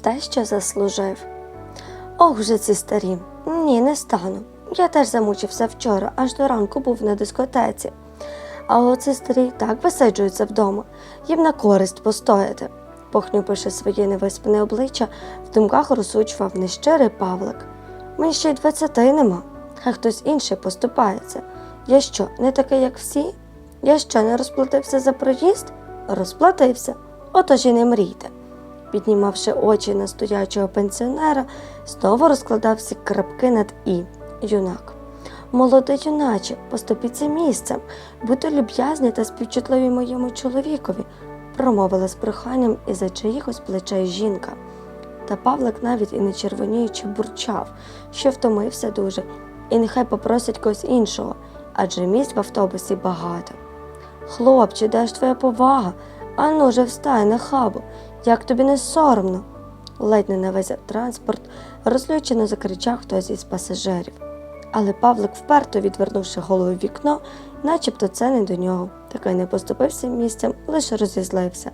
те, що заслужив. Ох, вже ці старі. Ні, не стану. Я теж замучився вчора, аж до ранку був на дискотеці. А оці старі так висиджуються вдома, їм на користь постояти. Похнюпивши своє невиспане обличчя, в думках розсучував нещирий Павлик. Мені ще й двадцяти нема, хай хтось інший поступається. Я що, не такий, як всі? Я що, не розплатився за проїзд? Розплатився. Отож і не мрійте. Піднімавши очі на стоячого пенсіонера, знову розкладав всі крапки над і юнак. Молодий юначе, поступіться місцем, будьте люб'язні та співчутливі моєму чоловікові, промовила з проханням із-за чиїхось плечей жінка. Та Павлик навіть і не червоніючи бурчав, що втомився дуже, і нехай попросять когось іншого, адже місць в автобусі багато. Хлопче, де ж твоя повага? Ану встай на хабу, як тобі не соромно. Ледь не на весь транспорт розлючено закричав хтось із пасажирів. Але Павлик, вперто відвернувши голову в вікно, начебто це не до нього, такий не поступився місцем, лише розізлився.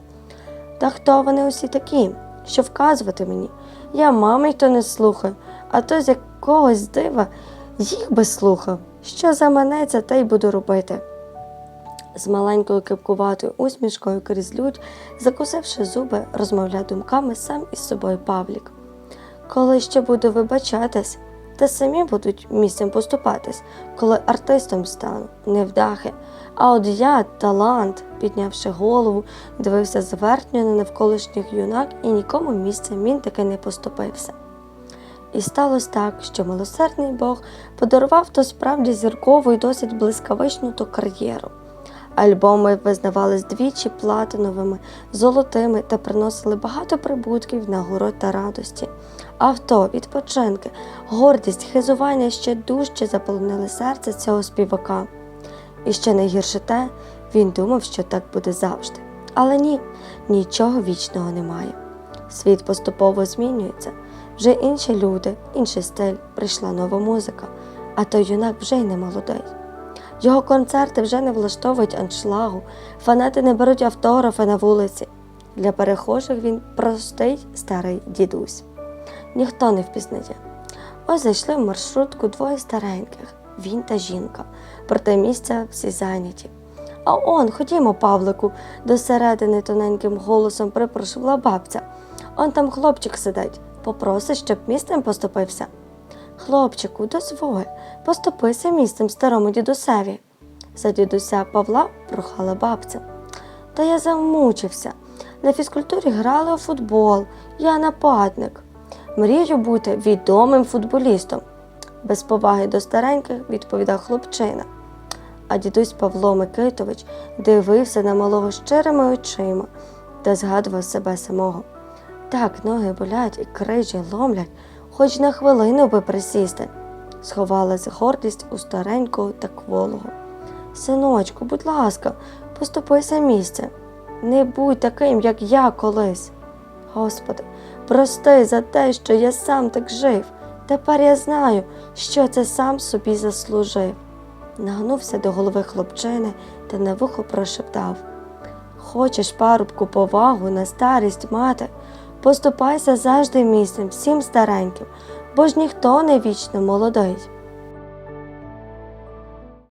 Та хто вони усі такі? Що вказувати мені? Я мами то не слухаю, а то з якогось дива їх би слухав. Що заманеться, те й буду робити. З маленькою кипкуватою усмішкою крізь лють, закусивши зуби, розмовляв думками сам із собою Павлік. Коли ще буду вибачатись, та самі будуть місцем поступатись, коли артистом стану, невдахи. А от я, талант, піднявши голову, дивився зверхньо на навколишніх юнак і нікому місцем він таки не поступився. І сталося так, що милосердний Бог подарував то справді зіркову і досить блискавичну ту кар'єру. Альбоми визнавались двічі платиновими, золотими та приносили багато прибутків, нагород та радості. Авто, відпочинки, гордість, хизування ще дужче заполонили серце цього співака. І ще найгірше те, він думав, що так буде завжди. Але ні, нічого вічного немає. Світ поступово змінюється. Вже інші люди, інший стиль, прийшла нова музика, а той юнак вже й не молодий. Його концерти вже не влаштовують аншлагу, фанати не беруть автографи на вулиці. Для перехожих він простий старий дідусь. Ніхто не впізнає. Ось зайшли в маршрутку двоє стареньких, він та жінка, проте місця всі зайняті. А он, ходімо, Павлику, до середини тоненьким голосом припрошувала бабця. Он там хлопчик сидить, попросить, щоб місцем поступився. Хлопчику, дозволь, поступися місцем старому дідусеві. За дідуся Павла прохала бабця. Та я замучився. На фізкультурі грали у футбол, я нападник. Мрію бути відомим футболістом. Без поваги до стареньких відповідав хлопчина. А дідусь Павло Микитович дивився на малого щирими очима та згадував себе самого. Так ноги болять і крижі ломлять, хоч на хвилину би присісти. Сховалась гордість у старенького та кволого. Синочку, будь ласка, поступися місце. Не будь таким, як я колись. Господи, прости за те, що я сам так жив. Тепер я знаю, що це сам собі заслужив. Нагнувся до голови хлопчини та на вухо прошептав Хочеш парубку повагу на старість мати, поступайся завжди місцем всім стареньким, бо ж ніхто не вічно молодий.